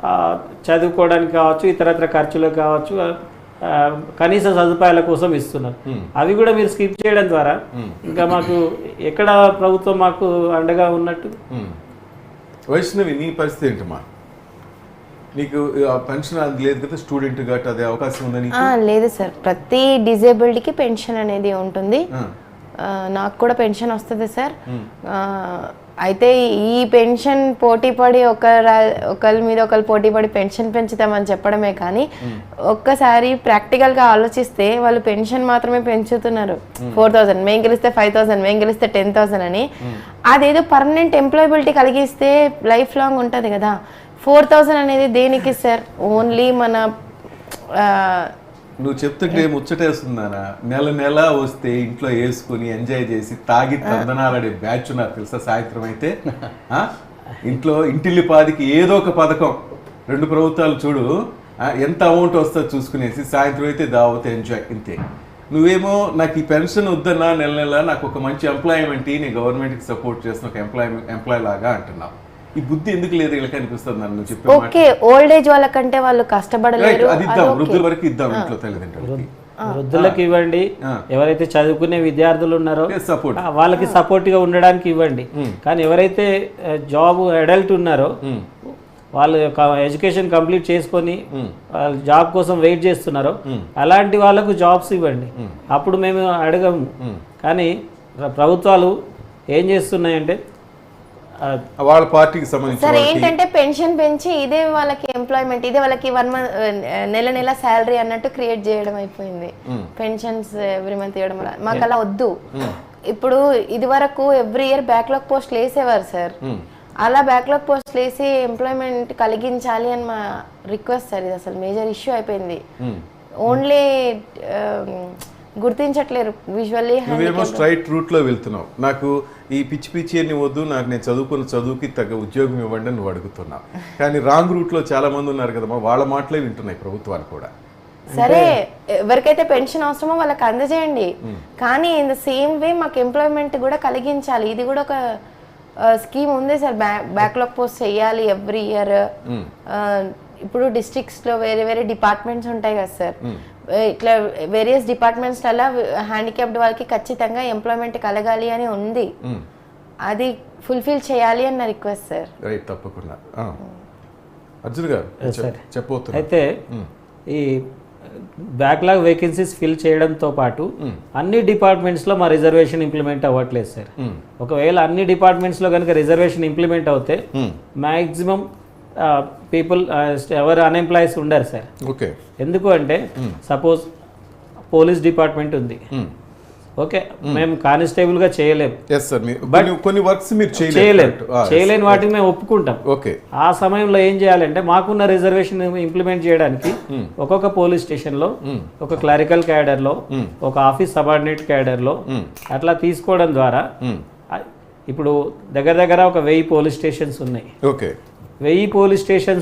ఆ, చదువుకోవడానికి కావచ్చు ఇతరత్ర ఖర్చులకు కావచ్చు కనీస సదుపాయాల కోసం ఇస్తున్నారు. అవి కూడా మీరు స్కిప్ చేయడం ద్వారా ఇంకా మాకు ఎక్కడ ప్రభుత్వం మాకు అండగా ఉన్నట్టు? ఉమ్. వైష్ణవి నీ పరిస్థితి ఏంటమ్మా నీకు పెన్షన్ అది లేదు కదా స్టూడెంట్ గట్ అదే అవకాశం ఉందని ఆ, లేదు సార్. ప్రతి డిజేబుల్డ్కి పెన్షన్ అనేది ఉంటుంది. నాకు కూడా పెన్షన్ వస్తుంది సార్. అయితే ఈ పెన్షన్ పోటీ పడి ఒక ఒకరి మీద ఒకరు పోటీ పడి పెన్షన్ పెంచుతామని చెప్పడమే కానీ ఒక్కసారి ప్రాక్టికల్గా ఆలోచిస్తే వాళ్ళు పెన్షన్ మాత్రమే పెంచుతున్నారు. ఫోర్ థౌసండ్ మేము గెలిస్తే ఫైవ్ థౌసండ్ మేము గెలిస్తే టెన్ థౌసండ్ అని. అదేదో పర్మనెంట్ ఎంప్లాయబిలిటీ కలిగిస్తే లైఫ్ లాంగ్ ఉంటుంది కదా. ఫోర్ థౌసండ్ అనేది దేనికి సార్? ఓన్లీ మన నువ్వు చెప్తుంటే ముచ్చటేస్తుందానా నెల నెల వస్తే ఇంట్లో వేసుకుని ఎంజాయ్ చేసి తాగి తందనాలడే బ్యాచ్ నాకు తెలుసా? సాయంత్రం అయితే? ఇంట్లో ఇంటిల్లి పాదికి ఏదో ఒక పథకం. రెండు ప్రభుత్వాలు చూడు. ఎంత అమౌంట్ వస్తుందో చూసుకునేసి సాయంత్రం అయితే దావత్ ఎంజాయ్ ఇంతే. నువ్వేమో నాకు ఈ పెన్షన్ వద్దన్నా నెల నెల నాకు ఒక మంచి ఎంప్లాయ్మెంట్ నేను గవర్నమెంట్కి సపోర్ట్ చేస్తున్న ఒక ఎంప్లాయ్ ఎంప్లాయ్ లాగా అంటున్నావు. ఈ బుద్ధి ఎందుకు లేదు వీళ్ళకి అనిపిస్తుంది నన్ను చెప్పే ఓకే ఓల్డ్ ఏజ్ వాళ్ళకంటే వాళ్ళు కష్టపడలేరు. అది ఇద్దాం వృద్ధుల వరకు ఇద్దాం ఇంట్లో తల్లిదండ్రులకి. వృద్ధులకు ఇవ్వండి. ఎవరైతే చదువుకునే విద్యార్థులు ఉన్నారో సపోర్ట్ వాళ్ళకి సపోర్ట్గా ఉండడానికి ఇవ్వండి. కానీ ఎవరైతే జాబ్ అడల్ట్ ఉన్నారో వాళ్ళు ఎడ్యుకేషన్ కంప్లీట్ చేసుకొని వాళ్ళు జాబ్ కోసం వెయిట్ చేస్తున్నారో అలాంటి వాళ్ళకు జాబ్స్ ఇవ్వండి. అప్పుడు మేము అడగము. కానీ ప్ర- ప్రభుత్వాలు ఏం చేస్తున్నాయంటే వాళ్ళ పార్టీకి సంబంధించిన సార్ ఏంటంటే పెన్షన్ పెంచి ఇదే వాళ్ళకి ఎంప్లాయ్మెంట్ ఇదే వాళ్ళకి వన్ మంత్ నెల నెల శాలరీ అన్నట్టు క్రియేట్ చేయడం అయిపోయింది. పెన్షన్స్ ఎవ్రీ మంత్ ఇవ్వడం వల్ల. మాకు అలా వద్దు. ఇప్పుడు ఇది వరకు ఎవ్రీ ఇయర్ బ్యాక్లాగ్ పోస్ట్ వేసేవారు సార్. అలా బ్యాక్లాగ్ పోస్ట్ వేసి ఎంప్లాయ్మెంట్ కలిగించాలి అని మా రిక్వెస్ట్ సార్. ఇది అసలు మేజర్ ఇష్యూ అయిపోయింది. ఓన్లీ గుర్తించట్లేరు. విజువల్లీ నువ్వేమో స్ట్రైట్ రూట్లో వెళ్తున్నావు. నాకు ఈ పిచ్చి పిచ్చి అని వద్దు నాకు నేను చదువుకున్న చదువుకి తగ్గ ఉద్యోగం ఇవ్వండి అని నువ్వు అడుగుతున్నావు కానీ రాంగ్ రూట్లో చాలా మంది ఉన్నారు కదమ్మా వాళ్ళ మాటలే వింటున్నాయి ప్రభుత్వాలు కూడా. సరే ఎవరికైతే పెన్షన్ అవసరమో వాళ్ళకి అందజేయండి. కానీ ఇన్ ద సేమ్ వే మాకు ఎంప్లాయ్మెంట్ కూడా కలిగించాలి. ఇది కూడా ఒక స్కీమ్ ఉంది సార్. బ్యాక్లాగ్ పోస్ట్ చేయాలి ఎవ్రీ ఇయర్ ఇప్పుడు డిస్ట్రిక్ట్స్లో వేరే వేరే డిపార్ట్మెంట్స్ ఉంటాయి కదా సార్ ఇట్లా వేరియస్ డిపార్ట్మెంట్స్ అలా హ్యాండిక్యాప్డ్ వాళ్ళకి ఖచ్చితంగా ఎంప్లాయ్మెంట్ కలగాలి అని ఉంది. అది ఫుల్ఫిల్ చేయాలి అన్న రిక్వెస్ట్ సార్ రైట్ తప్పకుండా. అర్జున్ గారు చెప్- చెప్పబోతున్నా. అయితే ఈ బ్యాక్లాగ్ వేకెన్సీస్ ఫిల్ చేయడంతో పాటు అన్ని డిపార్ట్మెంట్స్లో మా రిజర్వేషన్ ఇంప్లిమెంట్ అవ్వట్లేదు సార్ ఒకవేళ అన్ని డిపార్ట్మెంట్స్లో కనుక రిజర్వేషన్ ఇంప్లిమెంట్ అవుతే మ్యాక్సిమం పీపుల్ ఎవరు అన్ఎంప్లాయీస్ ఉండరు సార్. ఓకే. ఎందుకు అంటే సపోజ్ పోలీస్ డిపార్ట్మెంట్ ఉంది. ఓకే మేము కానిస్టేబుల్గా చేయలేం ఎస్ సార్ కొన్ని వర్క్స్ మీరు చేయలేదు చేయలేని వాటిని మేము ఒప్పుకుంటాం. ఓకే. ఆ సమయంలో ఏం చేయాలంటే మాకున్న రిజర్వేషన్ ఇంప్లిమెంట్ చేయడానికి ఒక్కొక్క పోలీస్ స్టేషన్లో ఒక క్లరికల్ క్యాడర్లో ఒక ఆఫీస్ సబార్డినేట్ క్యాడర్లో అట్లా తీసుకోవడం ద్వారా ఇప్పుడు దగ్గర దగ్గర ఒక వెయ్యి పోలీస్ స్టేషన్స్ ఉన్నాయి. ఓకే. వెయ్యి పోలీస్ స్టేషన్స్